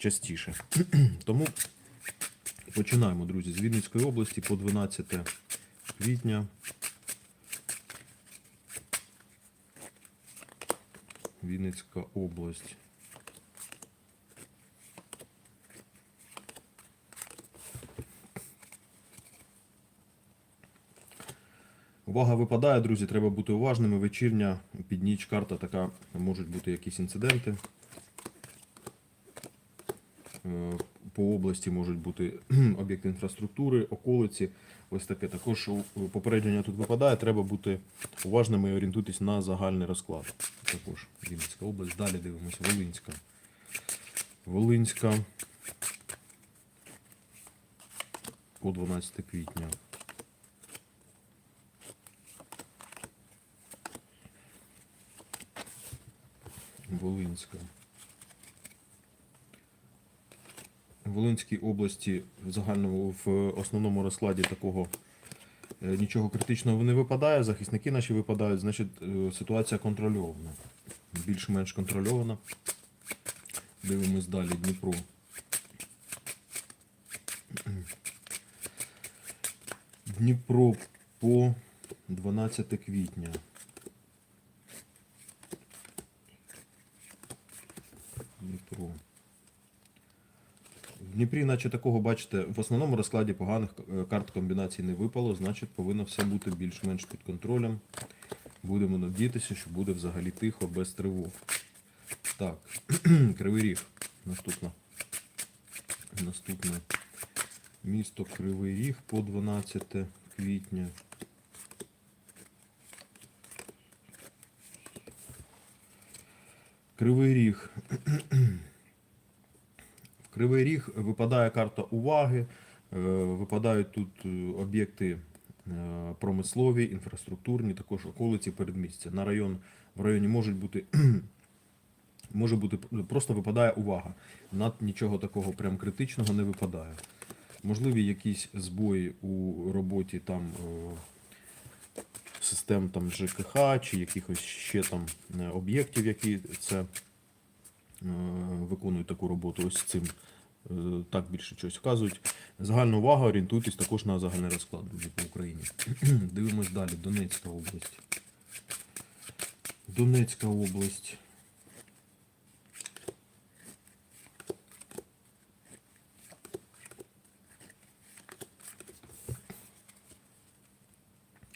частіше. Тому починаємо, друзі, з Вінницької області по 12 квітня. Вінницька область. Увага випадає, друзі, треба бути уважними. Вечірня, під ніч карта така, можуть бути якісь інциденти. Е, По області можуть бути об'єкти інфраструктури, околиці. Ось таке. Також попередження тут випадає. Треба бути уважними і орієнтуйтесь на загальний розклад. Також Вінницька область. Далі дивимося. Волинська. Волинська. По 12 квітня. Волинська. В Волинській області в загальному в основному розкладі такого е, нічого критичного не випадає. Захисники наші випадають, значить е, ситуація контрольована. Більш-менш контрольована. Дивимось далі Дніпро. Дніпро по 12 квітня. Дніпро. В Дніпрі, наче такого, бачите, в основному розкладі поганих е, карт комбінацій не випало, значить повинно все бути більш-менш під контролем. Будемо надіятися, що буде взагалі тихо, без тривог. Так, Кривий Ріг. Наступне. Наступне місто Кривий Ріг по 12 квітня. Кривий Ріг. Кривий Ріг випадає карта уваги, е, випадають тут е, об'єкти е, промислові, інфраструктурні, також околиці передмістя. На район, в районі можуть бути, може бути, просто випадає увага. Над нічого такого прям критичного не випадає. Можливі якісь збої у роботі там е, систем там ЖКХ чи якихось ще там е, об'єктів, які це е, виконують таку роботу. Ось цим е, так більше щось вказують. Загальна увага, орієнтуйтесь також на загальний розклад друзі, по Україні. Дивимось далі. Донецька область. Донецька область.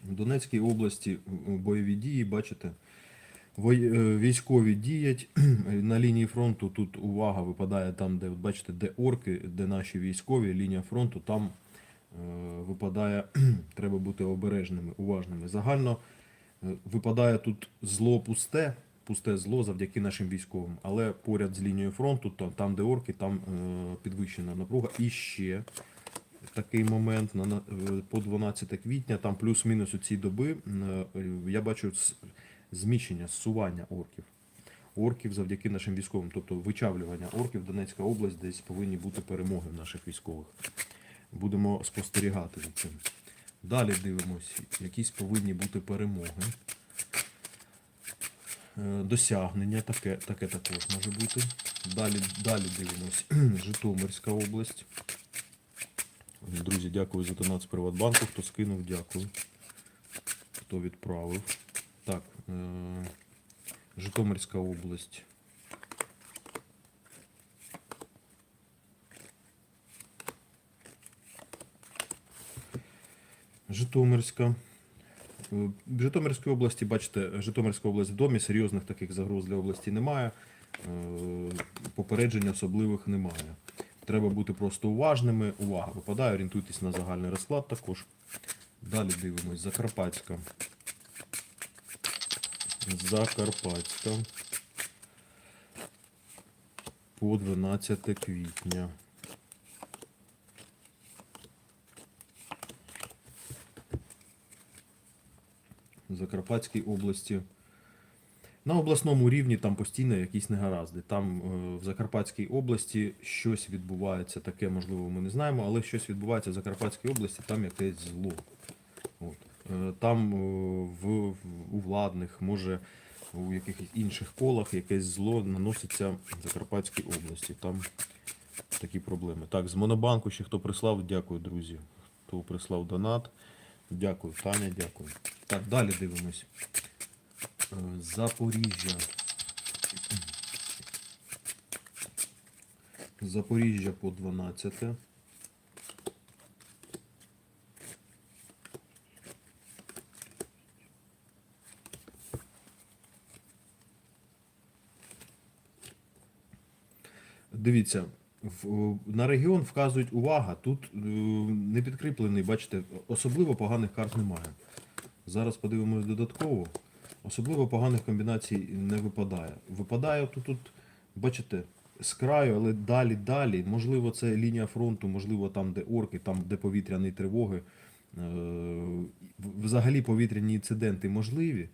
В Донецькій області бойові дії, бачите, е, військові діять на лінії фронту. Тут увага випадає там, де бачите, де орки, де наші військові, лінія фронту, там е, випадає, треба бути обережними, уважними. Загально е, випадає тут зло пусте, пусте зло завдяки нашим військовим, але поряд з лінією фронту, то, там, де орки, там е, підвищена напруга. І ще такий момент е, по 12 квітня, там плюс-мінус у ці доби, е, я бачу зміщення, зсування орків. Орків завдяки нашим військовим, тобто вичавлювання орків, Донецька область, десь повинні бути перемоги в наших військових. Будемо спостерігати за цим. Далі дивимось, якісь повинні бути перемоги. Е, Досягнення, таке, таке також може бути. Далі, далі дивимось. Житомирська область. Друзі, дякую за донат з Приватбанку. Хто скинув, дякую. Хто відправив. Так, Житомирська область. Житомирська. Е, В Житомирській області, бачите, Житомирська область в домі, серйозних таких загроз для області немає. Е, Попереджень особливих немає. Треба бути просто уважними. Увага випадає, орієнтуйтесь на загальний розклад також. Далі дивимось. Закарпатська. Закарпатська. По 12 квітня. В Закарпатській області. На обласному рівні там постійно якісь негаразди. Там е, в Закарпатській області щось відбувається таке, можливо, ми не знаємо, але щось відбувається в Закарпатській області, там якесь зло. От. Е, Там е, в, у владних може у якихось інших колах якесь зло наноситься в Закарпатській області. Там такі проблеми. Так, з Монобанку ще хто прислав, дякую, друзі. Хто прислав донат. Дякую, Таня, дякую. Так, далі дивимось. Е, Запоріжжя. Запоріжжя по 12. Дивіться, в, на регіон вказують увага. Тут е, не підкріплений, бачите, особливо поганих карт немає. Зараз подивимось додатково. Особливо поганих комбінацій не випадає. Випадає тут, тут, бачите, з краю, але далі, далі. Можливо, це лінія фронту, можливо, там, де орки, там, де повітряні тривоги. Е, Взагалі повітряні інциденти можливі.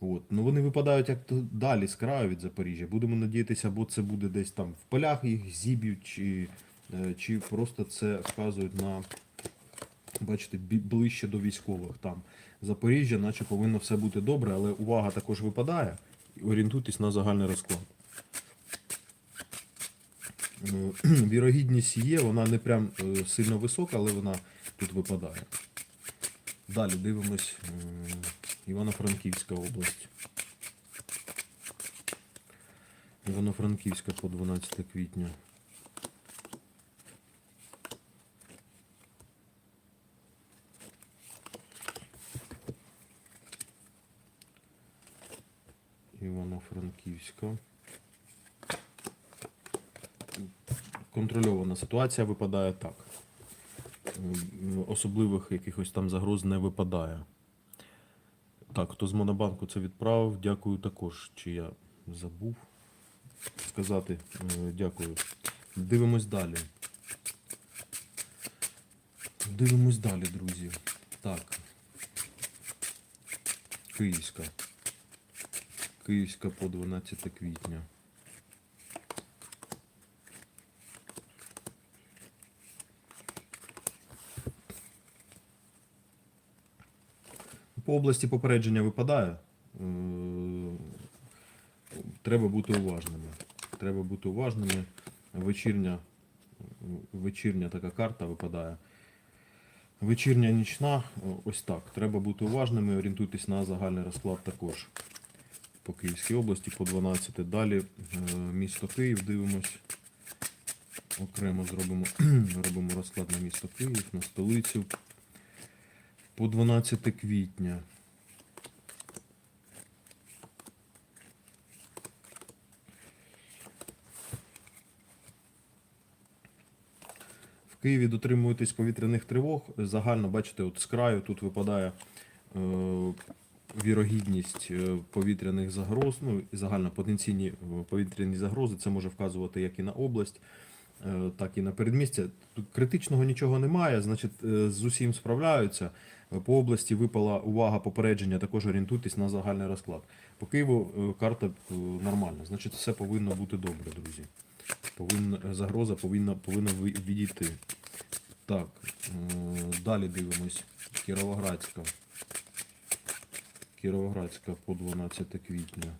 От. Ну вони випадають як далі з краю від Запоріжжя. Будемо надіятися, або це буде десь там в полях їх зіб'ють, чи, е, чи просто це вказують на, бачите, ближче до військових там. Запоріжжя, наче повинно все бути добре, але увага також випадає. Орієнтуйтесь на загальний розклад. Е, Вірогідність є, вона не прям е, сильно висока, але вона тут випадає. Далі дивимось Івано-Франківська область. Івано-Франківська по 12 квітня. Івано-Франківська. Контрольована ситуація випадає так. Особливих якихось там загроз не випадає. Так, хто з Монобанку це відправив, дякую також. Чи я забув сказати Е, дякую. Дивимось далі. Дивимось далі, друзі. Так. Київська. Київська по 12 квітня. По області попередження випадає. Е, Треба бути уважними. Треба бути уважними. Вечірня, вечірня така карта випадає. Вечірня нічна, ось так. Треба бути уважними, орієнтуйтесь на загальний розклад також. По Київській області, по 12. Далі е, місто Київ дивимось. Окремо зробимо робимо розклад на місто Київ, на столицю. По 12 квітня. В Києві дотримуєтесь повітряних тривог. Загально, бачите, от з краю тут випадає е, вірогідність е, повітряних загроз, ну і загально потенційні е, повітряні загрози. Це може вказувати як і на область, так і на передмістя. Тут критичного нічого немає, значить, е, з усім справляються. Е, По області випала увага попередження, також орієнтуйтесь на загальний розклад. По Києву е, карта е, нормальна, значить, все повинно бути добре, друзі. Повинна, загроза повинна, повинна відійти. Так, е, далі дивимось. Кіровоградська. Кіровоградська по 12 квітня.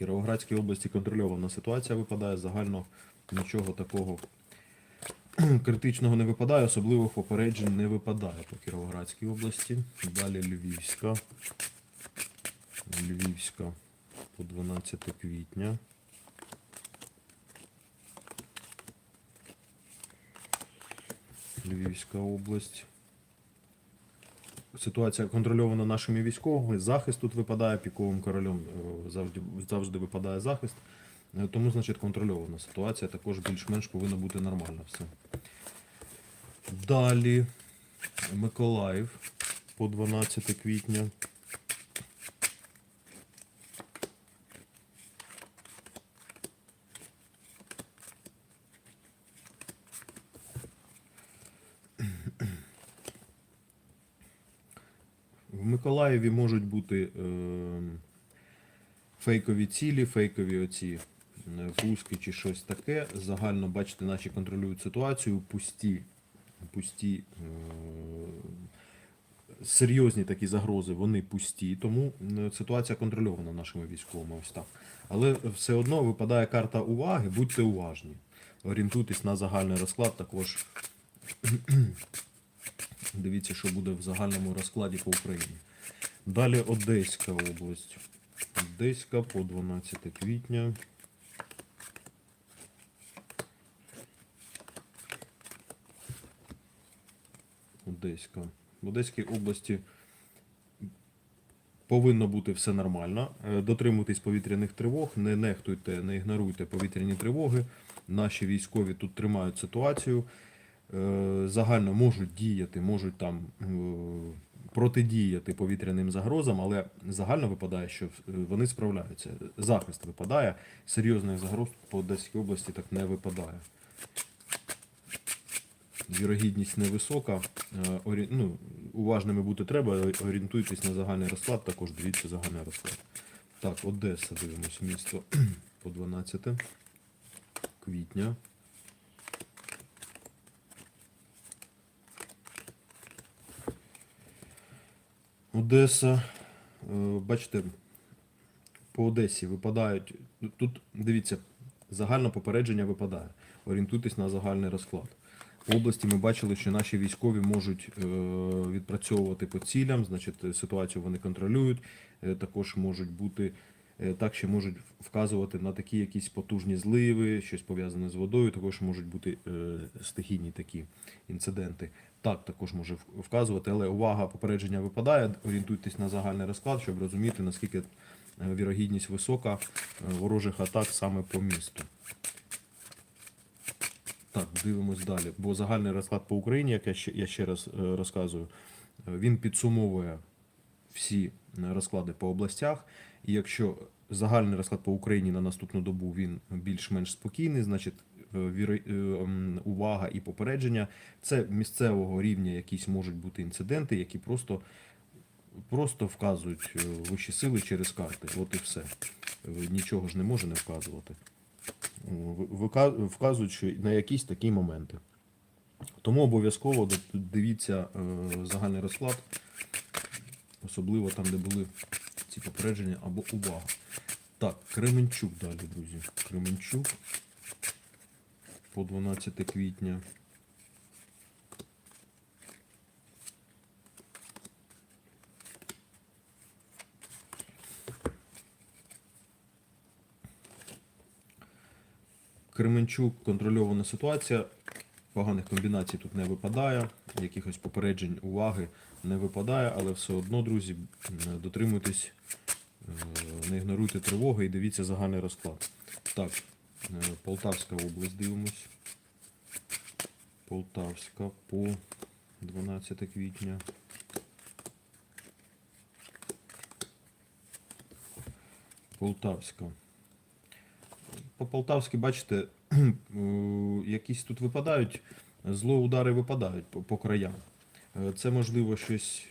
Кіровоградській області контрольована ситуація випадає, загально нічого такого критичного не випадає, особливих попереджень не випадає по Кіровоградській області. Далі Львівська. Львівська по 12 квітня. Львівська область. Ситуація контрольована нашими військовими. Захист тут випадає піковим королем. е, Завжди, завжди випадає захист. Е, Тому, значить, контрольована ситуація також більш-менш повинна бути нормально все. Далі Миколаїв по 12 квітня. В Миколаєві можуть бути е, фейкові цілі, фейкові оці е, пуски чи щось таке. Загально, бачите, наші контролюють ситуацію, пусті пусті е, серйозні такі загрози, вони пусті, тому е, ситуація контрольована нашими військовими. Ось так. Але все одно випадає карта уваги, будьте уважні. Орієнтуйтесь на загальний розклад також. Дивіться, що буде в загальному розкладі по Україні. Далі Одеська область. Одеська по 12 квітня. Одеська. В Одеській області повинно бути все нормально. Е, Дотримуйтесь повітряних тривог, не нехтуйте, не ігноруйте повітряні тривоги. Наші військові тут тримають ситуацію. Е, Загально можуть діяти, можуть там е, протидіяти повітряним загрозам, але загально випадає, що е, вони справляються. Захист випадає, серйозних загроз по Одеській області так не випадає. Вірогідність невисока. Е, орі- Ну, уважними бути треба, орієнтуйтесь на загальний розклад, також дивіться загальний розклад. Так, Одеса дивимось, місто по 12 квітня. Одеса. Е, Бачите, по Одесі випадають. Тут дивіться, загальне попередження випадає. Орієнтуйтесь на загальний розклад. В області ми бачили, що наші військові можуть е, відпрацьовувати по цілям, значить, ситуацію вони контролюють. Е, Також можуть бути так, що можуть вказувати на такі якісь потужні зливи, щось пов'язане з водою. Також можуть бути стихійні такі інциденти. Так, також може вказувати, але увага, попередження випадає. Орієнтуйтесь на загальний розклад, щоб розуміти, наскільки е, вірогідність висока е, ворожих атак саме по місту. Так, дивимось далі. Бо загальний розклад по Україні, як я ще, я ще раз е, розказую, він підсумовує всі розклади по областях. І якщо загальний розклад по Україні на наступну добу він більш-менш спокійний, значить увага і попередження це місцевого рівня якісь можуть бути інциденти, які просто, просто вказують е, вищі сили через карти. От і все. Е, Нічого ж не може не вказувати. В- вика- вказують що на якісь такі моменти. Тому обов'язково дивіться е, загальний розклад, особливо там, де були ці попередження або увага. Так, Кременчук далі, друзі. Кременчук по 12 квітня. Кременчук контрольована ситуація. Поганих комбінацій тут не випадає, якихось попереджень уваги не випадає, але все одно, друзі, дотримуйтесь, е, не ігноруйте тривоги і дивіться загальний розклад. Так, Полтавська область дивимось. Полтавська по 12 квітня. Полтавська. По Полтавськи, бачите, е, якісь тут випадають, злоудари випадають по, по краям. Е, Це можливо щось,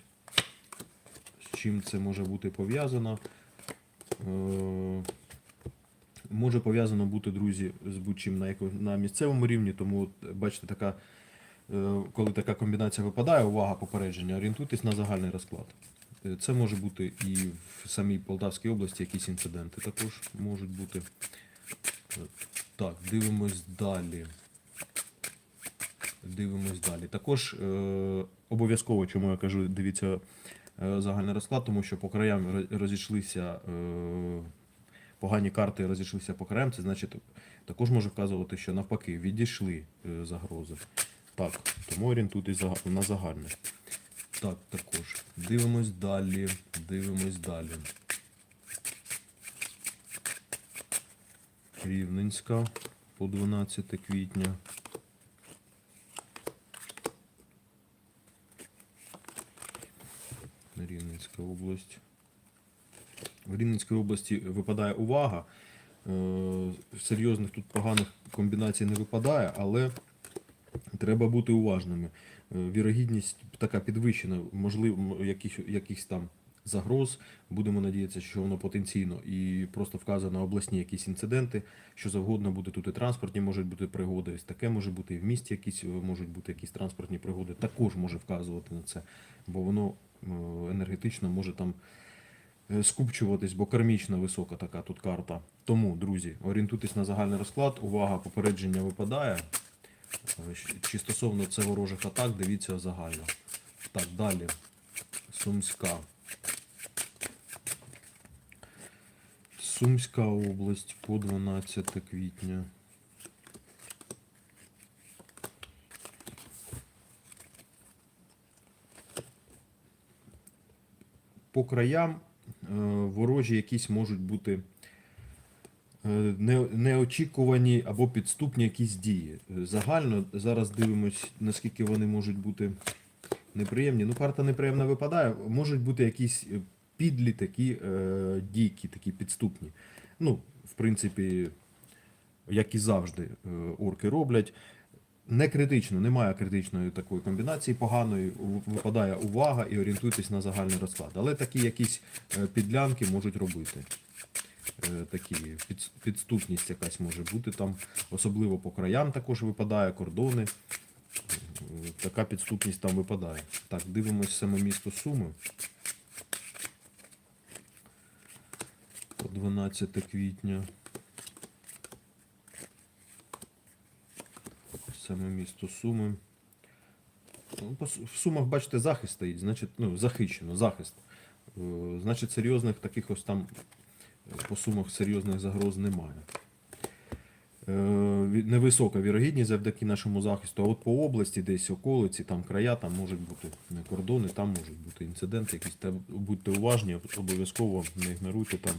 з чим це може бути пов'язано. Може пов'язано бути, друзі, з будь-чим на, на місцевому рівні, тому от, бачите, така, е, коли така комбінація випадає, увага попередження, орієнтуйтесь на загальний розклад. Е, Це може бути і в самій Полтавській області якісь інциденти також можуть бути. Е, Так, дивимось далі. Дивимось далі. Також е, обов'язково, чому я кажу, дивіться е, загальний розклад, тому що по краям розійшлися е, погані карти розійшлися по краям, це значить також може вказувати, що навпаки відійшли е, загрози. Так, тому орієнтуйтесь на загальне. Так, також. Дивимось далі. Дивимось далі. Рівненська по 12 квітня. Рівненська область. В Рівненській області випадає увага. Е, Серйозних тут поганих комбінацій не випадає, але треба бути уважними. Е, Вірогідність така підвищена, можливо, м- яких, якихось там загроз. Будемо надіятися, що воно потенційно і просто вказано обласні якісь інциденти, що завгодно буде тут і транспортні можуть бути пригоди, ось таке може бути, і в місті якісь е, можуть бути якісь транспортні пригоди. Також може вказувати на це, бо воно енергетично може там скупчуватись, бо кармічно висока така тут карта. Тому, друзі, орієнтуйтесь на загальний розклад. Увага, попередження випадає. Е, Чи стосовно це ворожих атак, дивіться загально. Так, далі. Сумська. Сумська область по 12 квітня. По краям е, ворожі якісь можуть бути е, неочікувані або підступні якісь дії. Е, Загально зараз дивимось, наскільки вони можуть бути неприємні. Ну, карта неприємна випадає. Можуть бути якісь е, підлі такі е, дійки, такі підступні. Ну, в принципі, як і завжди е, орки роблять. Не критично, немає критичної такої комбінації поганої, випадає увага і орієнтуйтесь на загальний розклад. Але такі якісь е, підлянки можуть робити. Е, Такі підступність якась може бути там, особливо по краям також випадає, кордони. Е, Така підступність там випадає. Так, дивимось саме місто Суми. По 12 квітня. Саме місто Суми. Ну, В Сумах, бачите, захист стоїть, значить, ну, захищено, захист. Е, Значить, серйозних таких ось там е, по сумах серйозних загроз немає. Е, Невисока вірогідність завдяки нашому захисту, а от по області, десь околиці, там края, там можуть бути кордони, там можуть бути інциденти якісь. Будьте уважні, обов'язково не ігноруйте там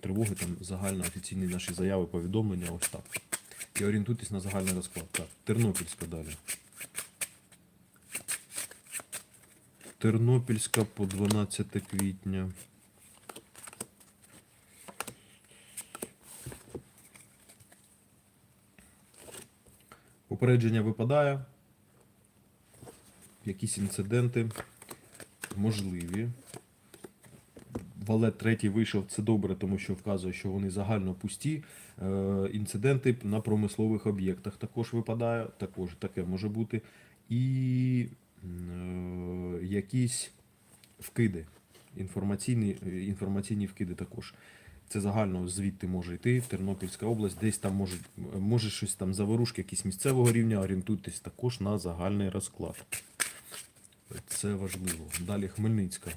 тривоги, там загально офіційні наші заяви, повідомлення, ось так. І орієнтуйтесь на загальний розклад. Так, Тернопільська далі. Тернопільська по 12 квітня. Попередження випадає. Якісь інциденти можливі. Валет третій вийшов, це добре, тому що вказує, що вони загально пусті. Е, інциденти на промислових об'єктах також випадає, також таке може бути. І е, якісь вкиди, інформаційні, е, інформаційні вкиди також. Це загально звідти може йти, Тернопільська область, десь там може, може щось там заворушки, якісь місцевого рівня, орієнтуйтесь також на загальний розклад. Це важливо. Далі Хмельницька.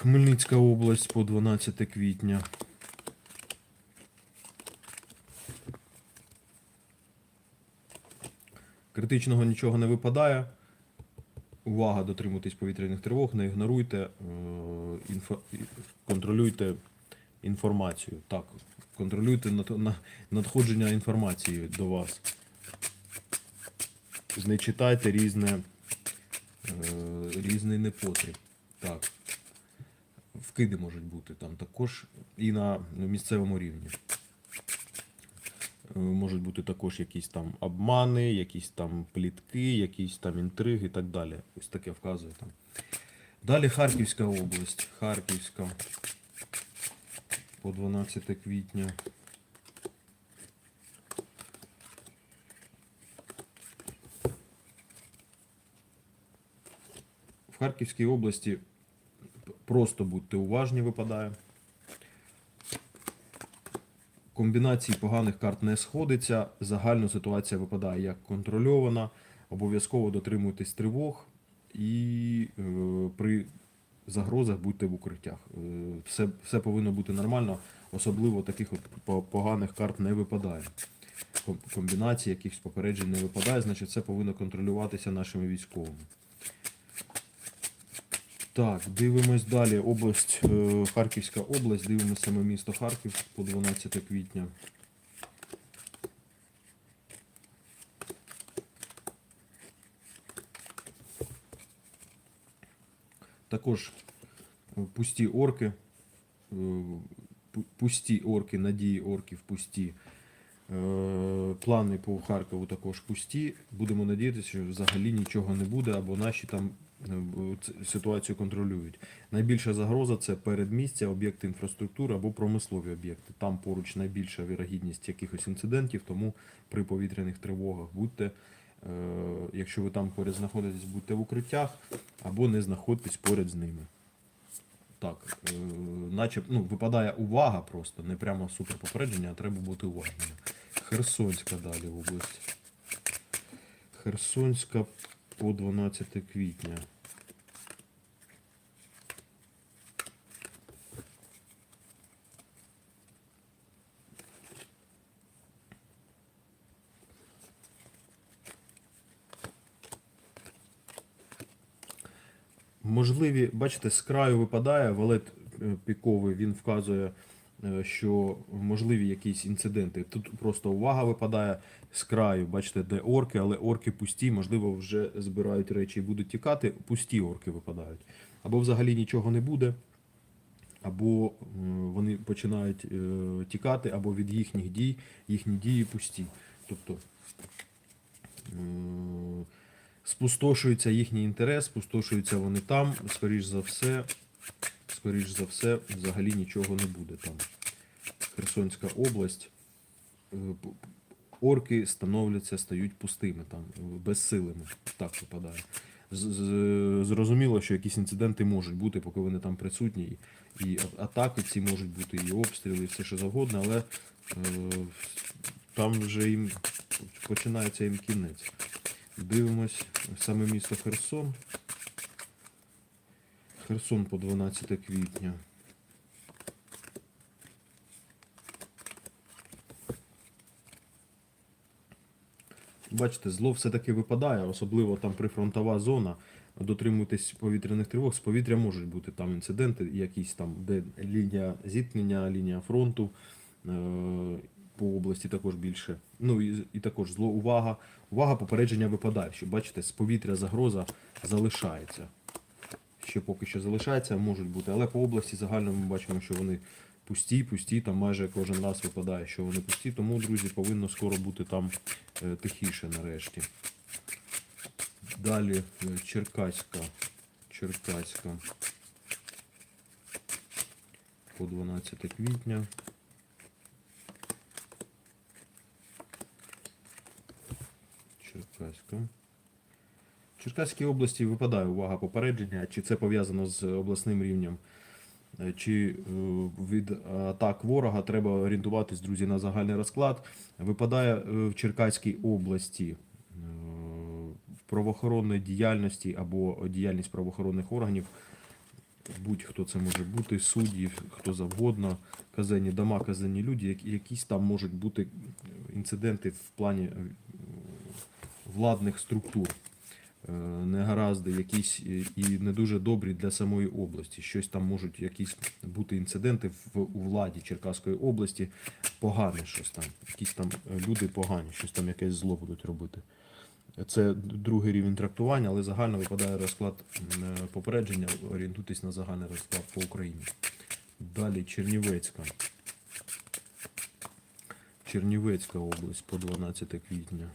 Хмельницька область по 12 квітня. Критичного нічого не випадає. Увага, дотримуйтесь повітряних тривог, не ігноруйте, е, інфо, контролюйте інформацію. Так, контролюйте над- надходження інформації до вас. Не читайте різне, е, різний непотріб. Так. Вкиди можуть бути там також і на місцевому рівні. Е, Можуть бути також якісь там обмани, якісь там плітки, якісь там інтриги і так далі. Ось таке вказує там. Далі Харківська область. Харківська по 12 квітня. В Харківській області просто будьте уважні, випадає. Комбінації поганих карт не сходиться. Загальна ситуація випадає як контрольована. Обов'язково дотримуйтесь тривог і е, при загрозах будьте в укриттях. Е, все, все повинно бути нормально, особливо таких от поганих карт не випадає. Ком- Комбінацій якихось попереджень не випадає, значить це повинно контролюватися нашими військовими. Так, дивимось далі. Область, е, Харківська область, дивимося саме місто Харків по 12 квітня. Також е, пусті орки, е, пусті орки, надії орків пусті. Плани по Харкову також пусті. Будемо надіятися, що взагалі нічого не буде, або наші там ситуацію контролюють. Найбільша загроза це передмістя, об'єкти інфраструктури або промислові об'єкти. Там поруч найбільша вірогідність якихось інцидентів, тому при повітряних тривогах будьте, е, якщо ви там поряд знаходитесь, будьте в укриттях або не знаходьтесь поряд з ними. Так, е, наче ну, випадає увага просто, не прямо супер попередження, а треба бути уважними. Херсонська далі область. Херсонська по 12 квітня. Можливі, бачите, з краю випадає валет е, піковий, він вказує, що можливі якісь інциденти. Тут просто увага випадає з краю, бачите, де орки, але орки пусті, можливо, вже збирають речі і будуть тікати. Пусті орки випадають. Або взагалі нічого не буде, або е, вони починають е, тікати, або від їхніх дій, їхні дії пусті. Тобто е, спустошується їхній інтерес, спустошуються вони там, скоріш за все, скоріш за все, взагалі нічого не буде там. Херсонська область. Е, Орки становляться, стають пустими там, безсилими. Так випадає. Зрозуміло, що якісь інциденти можуть бути, поки вони там присутні. І атаки ці можуть бути, і обстріли, і все що завгодно, але е, там вже їм починається їм кінець. Дивимось саме місто Херсон. Херсон по 12 квітня. Бачите, зло все-таки випадає, особливо там прифронтова зона. Дотримуйтесь повітряних тривог. З повітря можуть бути там інциденти, якісь там, де лінія зіткнення, лінія фронту. Е, по області також більше. Ну і, і також зло. Увага. Увага, попередження випадає. Що бачите, з повітря загроза залишається. Ще поки що залишається, можуть бути. Але по області загально ми бачимо, що вони пусті, пусті, там майже кожен раз випадає, що вони пусті. Тому, друзі, повинно скоро бути там е, тихіше нарешті. Далі е, Черкаська. Черкаська. По 12 квітня. Черкаська. Черкаській області випадає увага попередження, чи це пов'язано з обласним рівнем, е, чи е, від атак ворога треба орієнтуватись, друзі, на загальний розклад. Випадає е, в Черкаській області в правоохоронної діяльності або діяльність правоохоронних органів. Будь-хто це може бути, судді, хто завгодно, казенні дома, казенні люди, якісь там можуть бути інциденти в плані владних структур негаразди, якісь і- і не дуже добрі для самої області. Щось там можуть якісь бути інциденти в у владі Черкаської області, погане щось там. Якісь там е, люди погані, щось там якесь зло будуть робити. Це другий рівень трактування, але загально випадає розклад е, попередження. Орієнтуйтесь на загальний розклад по Україні. Далі Чернівецька. Чернівецька область по 12 квітня.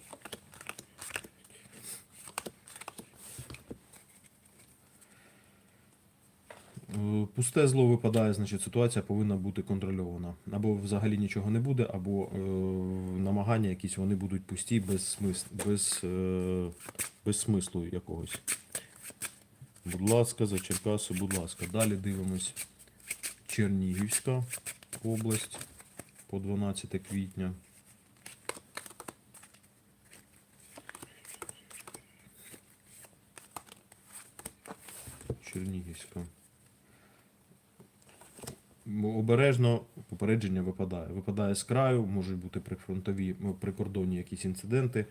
Пусте зло випадає, значить ситуація повинна бути контрольована. Або взагалі нічого не буде, або е, намагання якісь вони будуть пусті без, смис... без, е, без смислу якогось. Будь ласка, за Черкаси, будь ласка. Далі дивимось Чернігівська область по 12 квітня. Чернігівська. Обережно попередження випадає. Випадає з краю, можуть бути прифронтові, прикордонні якісь інциденти.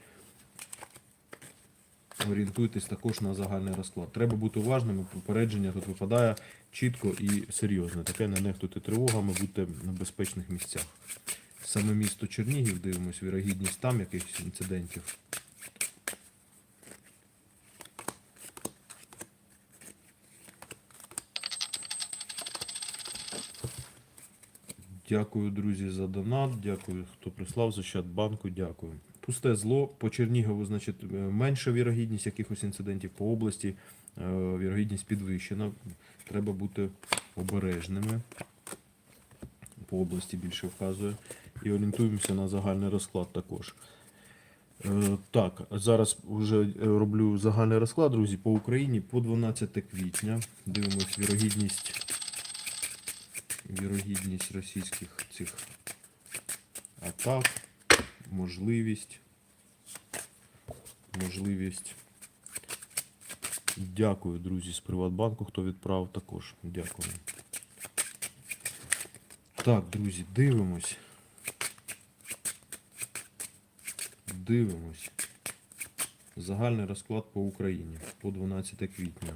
Орієнтуйтесь також на загальний розклад. Треба бути уважними, попередження тут випадає чітко і серйозно. Таке не нехтуйте тривогами, будьте на безпечних місцях. Саме місто Чернігів, дивимось, вірогідність там якихось інцидентів. Дякую, друзі, за донат. Дякую, хто прислав з Ощадбанку. Дякую. Пусте зло по Чернігову, значить, е, менша вірогідність якихось інцидентів по області, е, вірогідність підвищена. Треба бути обережними. По області більше вказує. І орієнтуємося на загальний розклад також. Е, Так, зараз вже роблю загальний розклад, друзі, по Україні по 12 квітня. Дивимось вірогідність, вірогідність російських цих атак, можливість. Можливість. Дякую, друзі, з Приватбанку, хто відправив також. Дякую. Так, друзі, дивимось. Дивимось. Загальний розклад по Україні по 12 квітня.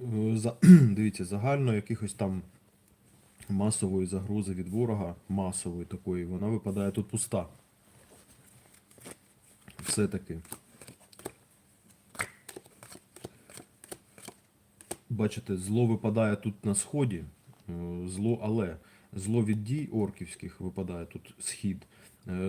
Е, За, дивіться, загально якихось там масової загрози від ворога, масової такої, вона випадає тут пуста. Все-таки. Бачите, зло випадає тут на сході, е, зло, але зло від дій орківських випадає тут схід,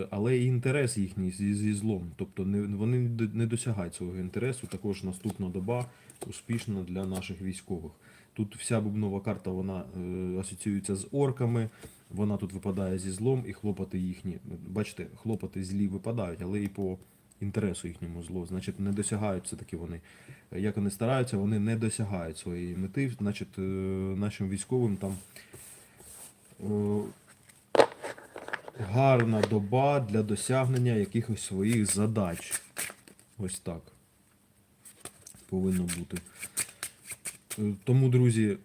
але і інтерес їхній зі, злом. Тобто вони не досягають свого інтересу. Також наступна доба успішна для наших військових. Тут вся бубнова карта вона е, асоціюється з орками, вона тут випадає зі злом і хлопоти їхні. Бачите, хлопоти злі випадають, але і по інтересу їхньому зло. Значить, не досягають все-таки вони. Е, Як вони стараються, вони не досягають своєї мети. Значить, е, нашим військовим там е, гарна доба для досягнення якихось своїх задач. Ось так. Повинно бути. Е, Тому, друзі,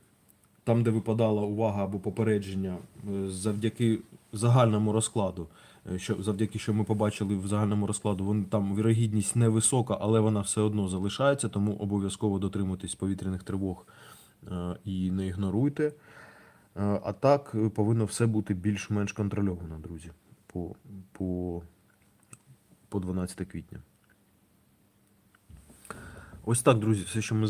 там, де випадала увага або попередження, е, завдяки загальному розкладу, е, що, завдяки що ми побачили в загальному розкладу, вон, там вірогідність невисока, але вона все одно залишається, тому обов'язково дотримуйтесь повітряних тривог і не ігноруйте. Е, А так е, повинно все бути більш-менш контрольовано, друзі, по, по, по 12 квітня. Ось так, друзі, все, що ми